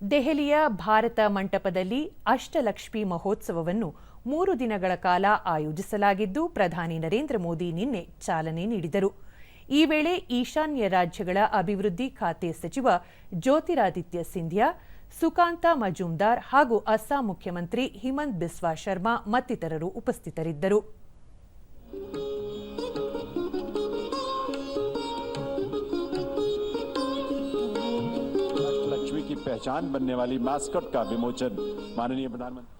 ದೆಹಲಿಯ ಭಾರತ ಮಂಟಪದಲ್ಲಿ ಅಷ್ಟಲಕ್ಷ್ಮಿ ಮಹೋತ್ಸವವನ್ನು ಮೂರು ದಿನಗಳ ಕಾಲ ಆಯೋಜಿಸಲಾಗಿದ್ದು, ಪ್ರಧಾನಿ ನರೇಂದ್ರ ಮೋದಿ ನಿನ್ನೆ ಚಾಲನೆ ನೀಡಿದರು. ಈ ವೇಳೆ ಈಶಾನ್ಯ ರಾಜ್ಯಗಳ ಅಭಿವೃದ್ಧಿ ಖಾತೆ ಸಚಿವ ಜ್ಯೋತಿರಾದಿತ್ಯ ಸಿಂಧ್ಯಾ, ಸುಕಾಂತ ಮಜುಮ್ದಾರ್ ಹಾಗೂ ಅಸ್ಸಾಂ ಮುಖ್ಯಮಂತ್ರಿ ಹಿಮಂತ್ ಬಿಸ್ವಾ ಶರ್ಮಾ ಮತ್ತಿತರರು ಉಪಸ್ಥಿತರಿದ್ದರು. लक्ष्मी की पहचान बनने वाली मास्कट का विमोचन माननीय प्रधानमंत्री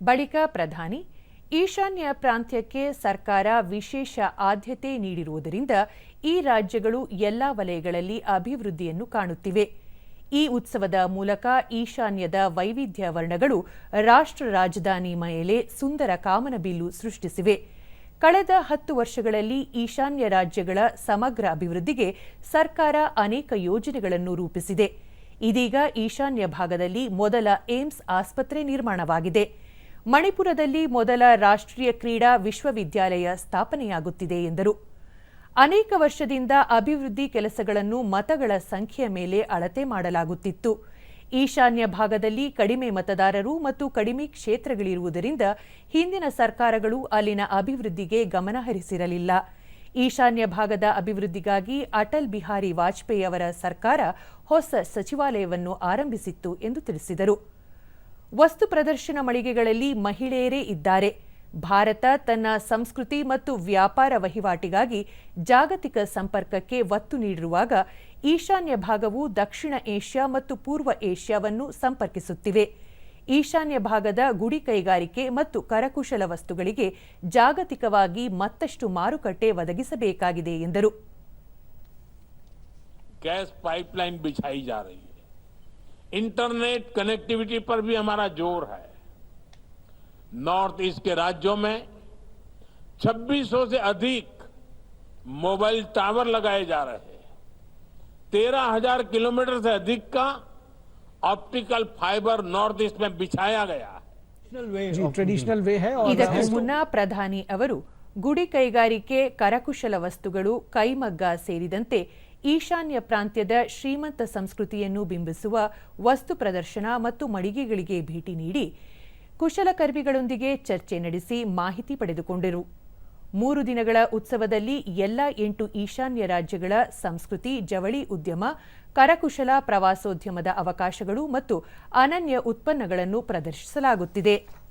ಬಳಿಕ ಪ್ರಧಾನಿ ಈಶಾನ್ಯ ಪ್ರಾಂತ್ಯಕ್ಕೆ ಸರ್ಕಾರ ವಿಶೇಷ ಆದ್ಯತೆ ನೀಡಿರುವುದರಿಂದ ಈ ರಾಜ್ಯಗಳು ಎಲ್ಲಾ ವಲಯಗಳಲ್ಲಿ ಅಭಿವೃದ್ಧಿಯನ್ನು ಕಾಣುತ್ತಿವೆ ಈ ಉತ್ಸವದ ಮೂಲಕ ಈಶಾನ್ಯದ ವೈವಿಧ್ಯ ವರ್ಣಗಳು ರಾಷ್ಟ್ರ ರಾಜಧಾನಿ ಮೇಲೆ ಸುಂದರ ಕಾಮನಬಿಲ್ಲು ಸೃಷ್ಟಿಸಿವೆ ಕಳೆದ ಹತ್ತು ವರ್ಷಗಳಲ್ಲಿ ಈಶಾನ್ಯ ರಾಜ್ಯಗಳ ಸಮಗ್ರ ಅಭಿವೃದ್ಧಿಗೆ ಸರ್ಕಾರ ಅನೇಕ ಯೋಜನೆಗಳನ್ನು ರೂಪಿಸಿದೆ. ಇದೀಗ ಈಶಾನ್ಯ ಭಾಗದಲ್ಲಿ ಮೊದಲ ಏಮ್ಸ್ ಆಸ್ಪತ್ರೆ ನಿರ್ಮಾಣವಾಗಿದೆ. ಮಣಿಪುರದಲ್ಲಿ ಮೊದಲ ರಾಷ್ಟ್ರೀಯ ಕ್ರೀಡಾ ವಿಶ್ವವಿದ್ಯಾಲಯ ಸ್ಥಾಪನೆಯಾಗುತ್ತಿದೆ ಎಂದರು. ಅನೇಕ ವರ್ಷದಿಂದ ಅಭಿವೃದ್ಧಿ ಕೆಲಸಗಳನ್ನು ಮತಗಳ ಸಂಖ್ಯೆಯ ಮೇಲೆ ಅಳತೆ ಮಾಡಲಾಗುತ್ತಿತ್ತು. ಈಶಾನ್ಯ ಭಾಗದಲ್ಲಿ ಕಡಿಮೆ ಮತದಾರರು ಮತ್ತು ಕಡಿಮೆ ಕ್ಷೇತ್ರಗಳಿರುವುದರಿಂದ ಹಿಂದಿನ ಸರ್ಕಾರಗಳು ಅಲ್ಲಿನ ಅಭಿವೃದ್ಧಿಗೆ ಗಮನ ಹರಿಸಿರಲಿಲ್ಲ. ಈಶಾನ್ಯ ಭಾಗದ ಅಭಿವೃದ್ಧಿಗಾಗಿ ಅಟಲ್ ಬಿಹಾರಿ ವಾಜಪೇಯಿ ಅವರ ಸರ್ಕಾರ ಹೊಸ ಸಚಿವಾಲಯವನ್ನು ಆರಂಭಿಸಿತ್ತು ಎಂದು ತಿಳಿಸಿದರು. ವಸ್ತು ಪ್ರದರ್ಶನ ಮಳಿಗೆಗಳಲ್ಲಿ ಮಹಿಳೆಯರೇ ಇದ್ದಾರೆ. ಭಾರತ ತನ್ನ ಸಂಸ್ಕೃತಿ ಮತ್ತು ವ್ಯಾಪಾರ ವಹಿವಾಟಿಗಾಗಿ ಜಾಗತಿಕ ಸಂಪರ್ಕಕ್ಕೆ ಒತ್ತು ನೀಡಿರುವಾಗ ಈಶಾನ್ಯ ಭಾಗವು ದಕ್ಷಿಣ ಏಷ್ಯಾ ಮತ್ತು ಪೂರ್ವ ಏಷ್ಯಾವನ್ನು ಸಂಪರ್ಕಿಸುತ್ತಿವೆ ಈಶಾನ್ಯ ಭಾಗದ ಗುಡಿ ಕೈಗಾರಿಕೆ ಮತ್ತು ಕರಕುಶಲ ವಸ್ತುಗಳಿಗೆ ಜಾಗತಿಕವಾಗಿ ಮತ್ತಷ್ಟು ಮಾರುಕಟ್ಟೆ ಒದಗಿಸಬೇಕಾಗಿದೆ ಎಂದರು गैस पाइपलाइन बिछाई जा रही है इंटरनेट कनेक्टिविटी पर भी हमारा जोर है नॉर्थ ईस्ट के राज्यों में 2600 से अधिक मोबाइल टावर लगाए जा रहे हैं तेरह हजार किलोमीटर से अधिक का ऑप्टिकल फाइबर नॉर्थ ईस्ट में बिछाया गया है जी ट्रेडिशनल वे है और ಇದಕ್ಕೂ ಮುನ್ನ ಪ್ರಧಾನಿ ಅವರು ಗುಡಿ ಕೈಗಾರಿಕೆ ಕರಕುಶಲ ವಸ್ತುಗಳು ಕೈಮಗ್ಗ ಸೇರಿದಂತೆ ಈಶಾನ್ಯ ಪ್ರಾಂತ್ಯದ ಶ್ರೀಮಂತ ಸಂಸ್ಕೃತಿಯನ್ನು ಬಿಂಬಿಸುವ ವಸ್ತು ಪ್ರದರ್ಶನ ಮತ್ತು ಮಳಿಗೆಗಳಿಗೆ ಭೇಟಿ ನೀಡಿ ಕುಶಲಕರ್ಮಿಗಳೊಂದಿಗೆ ಚರ್ಚೆ ನಡೆಸಿ ಮಾಹಿತಿ ಪಡೆದುಕೊಂಡರು. ಮೂರು ದಿನಗಳ ಉತ್ಸವದಲ್ಲಿ ಎಲ್ಲ ಎಂಟು ಈಶಾನ್ಯ ರಾಜ್ಯಗಳ ಸಂಸ್ಕೃತಿ, ಜವಳಿ ಉದ್ಯಮ, ಕರಕುಶಲ ಪ್ರವಾಸೋದ್ಯಮದ ಅವಕಾಶಗಳು ಮತ್ತು ಅನನ್ಯ ಉತ್ಪನ್ನಗಳನ್ನು ಪ್ರದರ್ಶಿಸಲಾಗುತ್ತಿದೆ.